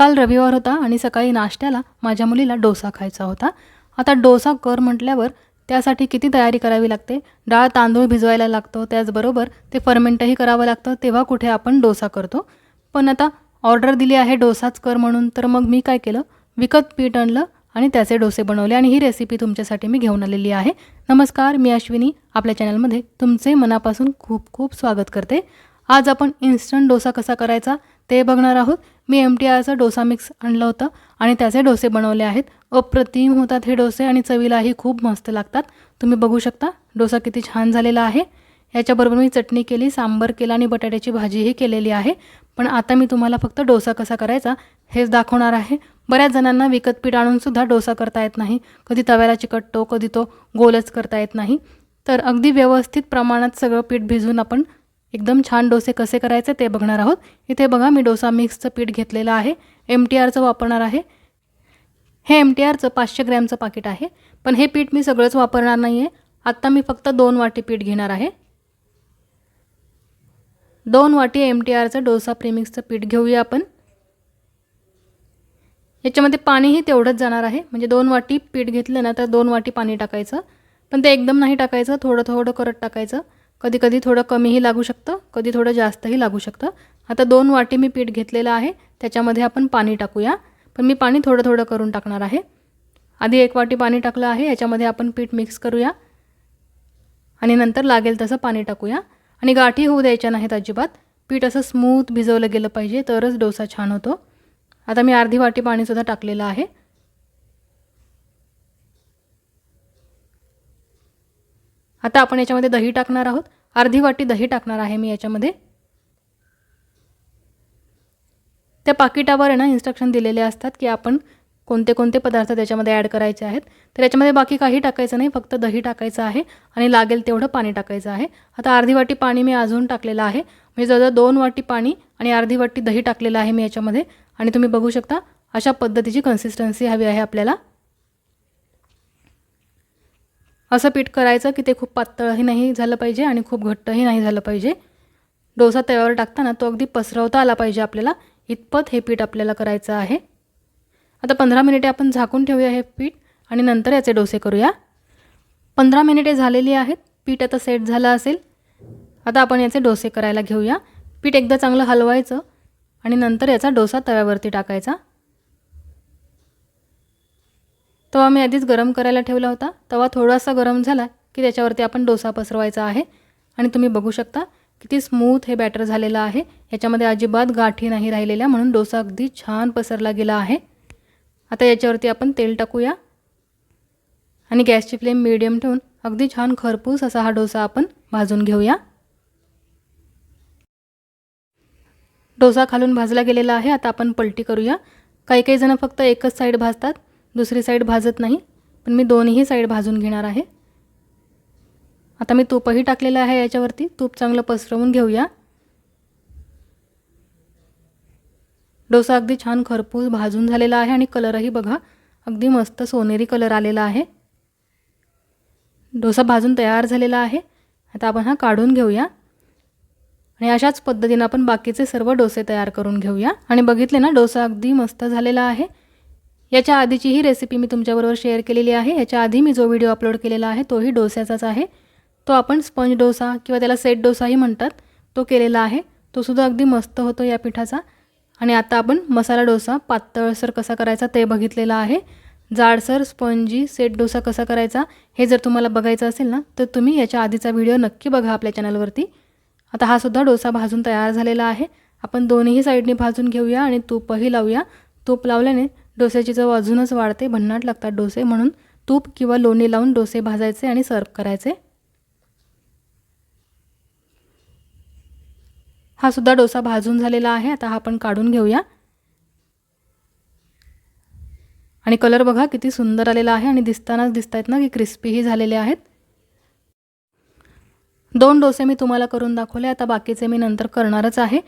काल रविवार होता आणि सकाळी नाश्त्याला माझ्या मुलीला डोसा खायचा होता. आता डोसा कर म्हटल्यावर त्यासाठी किती तयारी करावी लागते? डाळ तांदूळ भिजवायला लागतो त्याचबरोबर ते फर्मेंटही करावं लागतं तेव्हा कुठे आपण डोसा करतो? पण आता ऑर्डर दिली आहे डोसाच कर म्हणून तर मग मी काय केलं? विकत पीठ आणलं आणि त्याचे डोसे बनवले आणि ही रेसिपी तुमच्यासाठी मी घेऊन आलेली आहे. नमस्कार मी अश्विनी. आपल्या चॅनलमध्ये तुमचे मनापासून खूप खूप स्वागत करते. आज आपण इन्स्टंट डोसा कसा करायचा? ते बघणार आहोत. मी एम टी आरचा डोसा मिक्स आणलं होतं आणि त्याचे डोसे बनवले आहेत. अप्रतिम होतात हे डोसे आणि चवीलाही खूप मस्त लागतात. तुम्ही बघू शकता डोसा किती छान झालेला आहे. याच्याबरोबर मी चटणी केली सांबर केला आणि बटाट्याची भाजीही केलेली आहे. पण आता मी तुम्हाला फक्त डोसा कसा करायचा हेच दाखवणार आहे. बऱ्याच जणांना विकत पीठ आणूनसुद्धा डोसा करता येत नाही. कधी तव्याला चिकटतो कधी तो गोलच करता येत नाही. तर अगदी व्यवस्थित प्रमाणात सगळं पीठ भिजवून आपण एकदम छान डोसे कसे करायचे ते बघणार आहोत. इथे बघा मी डोसा मिक्सचं पीठ घेतलेलं आहे. एम टी आरचं वापरणार आहे. हे एम टी आरचं पाचशे ग्रॅमचं पाकिट आहे. पण हे पीठ मी सगळंच वापरणार नाही आहे आत्ता मी फक्त दोन वाटी पीठ घेणार आहे. दोन वाटी एम टी आरचं डोसा प्रेमिक्सचं पीठ घेऊया आपण. याच्यामध्ये पाणीही तेवढंच जाणार आहे. म्हणजे दोन वाटी पीठ घेतलं ना तर दोन वाटी पाणी टाकायचं. पण ते एकदम नाही टाकायचं थोडं थोडं करत टाकायचं. कधी कधी थोडं कमीही लागू शकतं कधी थोडं जास्तही लागू शकतं. आता दोन वाटी मी पीठ घेतलेलं आहे त्याच्यामध्ये आपण पाणी टाकूया. पण मी पाणी थोडं थोडं करून टाकणार आहे. आधी एक वाटी पाणी टाकलं आहे याच्यामध्ये आपण पीठ मिक्स करूया. आणि नंतर लागेल तसं पाणी टाकूया. आणि गाठी होऊ द्यायच्या नाहीत अजिबात. पीठ असं स्मूथ भिजवलं गेलं पाहिजे तरच डोसा छान होतो. आता मी अर्धी वाटी पाणीसुद्धा टाकलेलं आहे. आता आपण याच्यामध्ये दही टाकणार आहोत. अर्धी वाटी दही टाकणार आहे मी याच्यामध्ये. त्या पाकिटावर आहे ना इन्स्ट्रक्शन दिलेले असतात की आपण कोणते कोणते पदार्थ त्याच्यामध्ये ॲड करायचे आहेत. तर याच्यामध्ये बाकी काही टाकायचं नाही फक्त दही टाकायचं आहे आणि लागेल तेवढं पाणी टाकायचं आहे. आता अर्धी वाटी पाणी मी अजून टाकलेलं आहे. म्हणजे जवळजवळ दोन वाटी पाणी आणि अर्धी वाटी दही टाकलेलं आहे मी याच्यामध्ये. आणि तुम्ही बघू शकता अशा पद्धतीची कन्सिस्टन्सी हवी आहे आपल्याला. असं पीठ करायचं की ते खूप पातळही नाही झालं पाहिजे आणि खूप घट्टही नाही झालं पाहिजे. डोसा तव्यावर टाकताना तो अगदी पसरवता आला पाहिजे आपल्याला. इतपत हे पीठ आपल्याला करायचं आहे. आता पंधरा मिनिटे आपण झाकून ठेवूया हे पीठ आणि नंतर याचे डोसे करूया. पंधरा मिनिटे झालेली आहेत. पीठ आता सेट झालं असेल. आता आपण याचे डोसे करायला घेऊया. पीठ एकदा चांगलं हलवायचं आणि नंतर याचा डोसा तव्यावरती टाकायचा. तवा मी आधीच गरम करायला ठेवला होता. तवा थोडासा गरम झाला की त्याच्यावरती आपण डोसा पसरवायचा आहे. आणि तुम्ही बघू शकता किती स्मूथ हे बॅटर झालेलं आहे. याच्यामध्ये अजिबात गाठी नाही राहिलेल्या म्हणून डोसा अगदी छान पसरला गेला आहे. आता याच्यावरती आपण तेल टाकूया. आणि गॅसची फ्लेम मिडियम ठेवून अगदी छान खरपूस असा हा डोसा आपण भाजून घेऊया. डोसा खालून भाजला गेलेला आहे. आता आपण पलटी करूया. काही काही जणं फक्त एकच साईड भाजतात. दुसरी साईड भाजत नाही पण मी दोन्ही साईड भाजून घेणार आहे. आता मी तूपही टाकलेलं आहे याच्यावरती तूप चांगलं पसरवून घेऊया. डोसा अगदी छान खरपूस भाजून झालेला आहे आणि कलरही बघा अगदी मस्त सोनेरी कलर आलेला आहे. डोसा भाजून तयार झालेला आहे. आता आपण हा काढून घेऊया. आणि अशाच पद्धतीनं आपण बाकीचे सर्व डोसे तयार करून घेऊया. आणि बघितले ना डोसा अगदी मस्त झालेला आहे. याच्या आधीची ही रेसिपी मी तुमच्याबरोबर शेअर केलेली आहे. याच्या आधी मी जो व्हिडिओ अपलोड केलेला आहे तोही डोस्याचाच आहे. तो आपण स्पंज डोसा किंवा त्याला सेट डोसाही म्हणतात तो केलेला आहे. तो सुद्धा अगदी मस्त होतो या पिठाचा. आणि आता आपण मसाला डोसा पातळसर कसा करायचा ते बघितलेला आहे. जाडसर स्पंजी सेट डोसा कसा करायचा हे जर तुम्हाला बघायचं असेल ना तर तुम्ही याच्या आधीचा व्हिडिओ नक्की बघा आपल्या चॅनलवरती आता हा सुद्धा डोसा भाजून तयार झालेला आहे. आपण दोन्ही साईडने भाजून घेऊया आणि तूपही लावूया. तूप लावल्याने डोस्याची चव अजूनच वाढते भन्नाट लागतात डोसे म्हणून तूप किंवा लोणी लावून डोसे भाजायचे आणि सर्व करायचे. हा सुद्धा डोसा भाजून झालेला आहे आता हा आपण काढून घेऊया. आणि कलर बघा किती सुंदर आलेला आहे आणि दिसतानाच दिसत आहेत ना की क्रिस्पीही झालेले आहेत. दोन डोसे मी तुम्हाला करून दाखवले आता बाकीचे मी नंतर करणारच आहे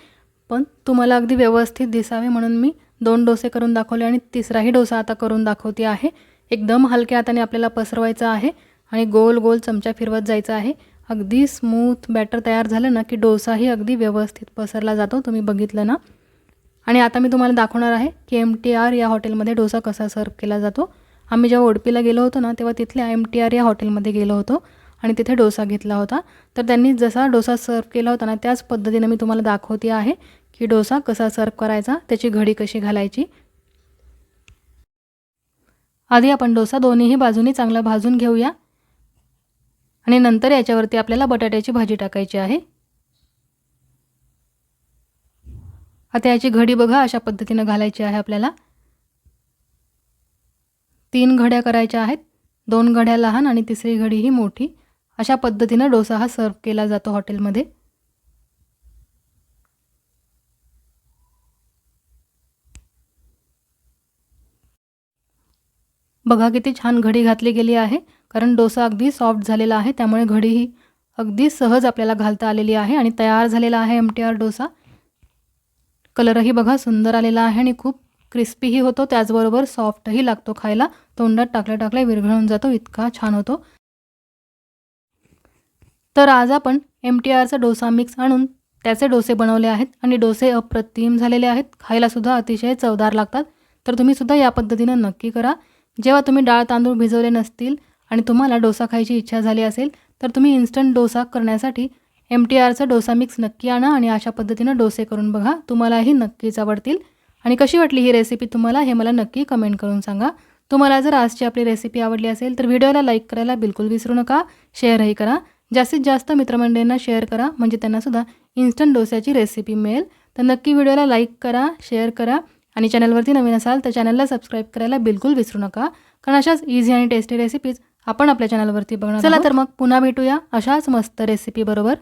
पण तुम्हाला अगदी व्यवस्थित दिसावे म्हणून मी दोन डोसे करून दाखवले आणि तिसराही डोसा आता करून दाखवते आहे. एकदम हलक्या हाताने आपल्याला पसरवायचं आहे आणि गोल गोल चमचा फिरवत जायचं आहे. अगदी स्मूथ बॅटर तयार झालं ना की डोसाही अगदी व्यवस्थित पसरला जातो. तुम्ही बघितलं ना? आणि आता मी तुम्हाला दाखवणार आहे की एम टी आर या हॉटेलमध्ये डोसा कसा सर्व केला जातो. आम्ही जेव्हा ओडपीला गेलो होतो ना तेव्हा तिथल्या एम टी आर या हॉटेलमध्ये गेलो होतो. आणि तिथे डोसा घेतला होता. तर त्यांनी जसा डोसा सर्व केला होता ना त्याच पद्धतीनं मी तुम्हाला दाखवते आहे की डोसा कसा सर्व करायचा त्याची घडी कशी घालायची. आधी आपण डोसा दोन्हीही बाजूनी चांगला भाजून घेऊया. आणि नंतर याच्यावरती आपल्याला बटाट्याची भाजी टाकायची आहे. आता याची घडी बघा अशा पद्धतीनं घालायची आहे आपल्याला. तीन घड्या करायच्या आहेत. दोन घड्या लहान आणि तिसरी घडी ही मोठी. अशा पद्धतीनं डोसा हा सर्व केला जातो हॉटेलमध्ये. बघा किती छान घडी घातली गेली आहे कारण डोसा अगदी सॉफ्ट झालेला आहे त्यामुळे घडी ही अगदी सहज आपल्याला घालता आलेली आहे आणि तयार झालेला आहे एम टी आर डोसा. कलरही बघा सुंदर आलेला आहे आणि खूप क्रिस्पीही होतो त्याचबरोबर सॉफ्टही लागतो खायला तोंडात टाकल्या टाकल्या विरघळून जातो इतका छान होतो. तर आज आपण एम टी आरचा डोसा मिक्स आणून त्याचे डोसे बनवले आहेत आणि डोसे अप्रतिम झालेले आहेत. खायलासुद्धा अतिशय चवदार लागतात. तर तुम्हीसुद्धा या पद्धतीनं नक्की करा. जेव्हा तुम्ही डाळ तांदूळ भिजवले नसतील आणि तुम्हाला डोसा खायची इच्छा झाली असेल तर तुम्ही इन्स्टंट डोसा करण्यासाठी एम टी आरचा डोसा मिक्स नक्की आणा आणि अशा पद्धतीनं डोसे करून बघा. तुम्हालाही नक्कीच आवडतील. आणि कशी वाटली ही रेसिपी तुम्हाला हे मला नक्की कमेंट करून सांगा. तुम्हाला जर आजची आपली रेसिपी आवडली असेल तर व्हिडिओला लाईक करायला बिलकुल विसरू नका. शेअरही करा. जास्तीत जास्त मित्रमंडळींना शेअर करा. म्हणजे त्यांनासुद्धा इन्स्टंट डोस्याची रेसिपी मिळेल. तर नक्की व्हिडिओला लाईक करा शेअर करा. आणि चॅनलवरती नवीन असाल तर चॅनलला सबस्क्राईब करायला बिलकुल विसरू नका. कारण अशाच इझी आणि टेस्टी रेसिपीज आपण आपल्या चॅनलवरती बघणार चला तर मग पुन्हा भेटूया अशाच मस्त रेसिपी बरोबर.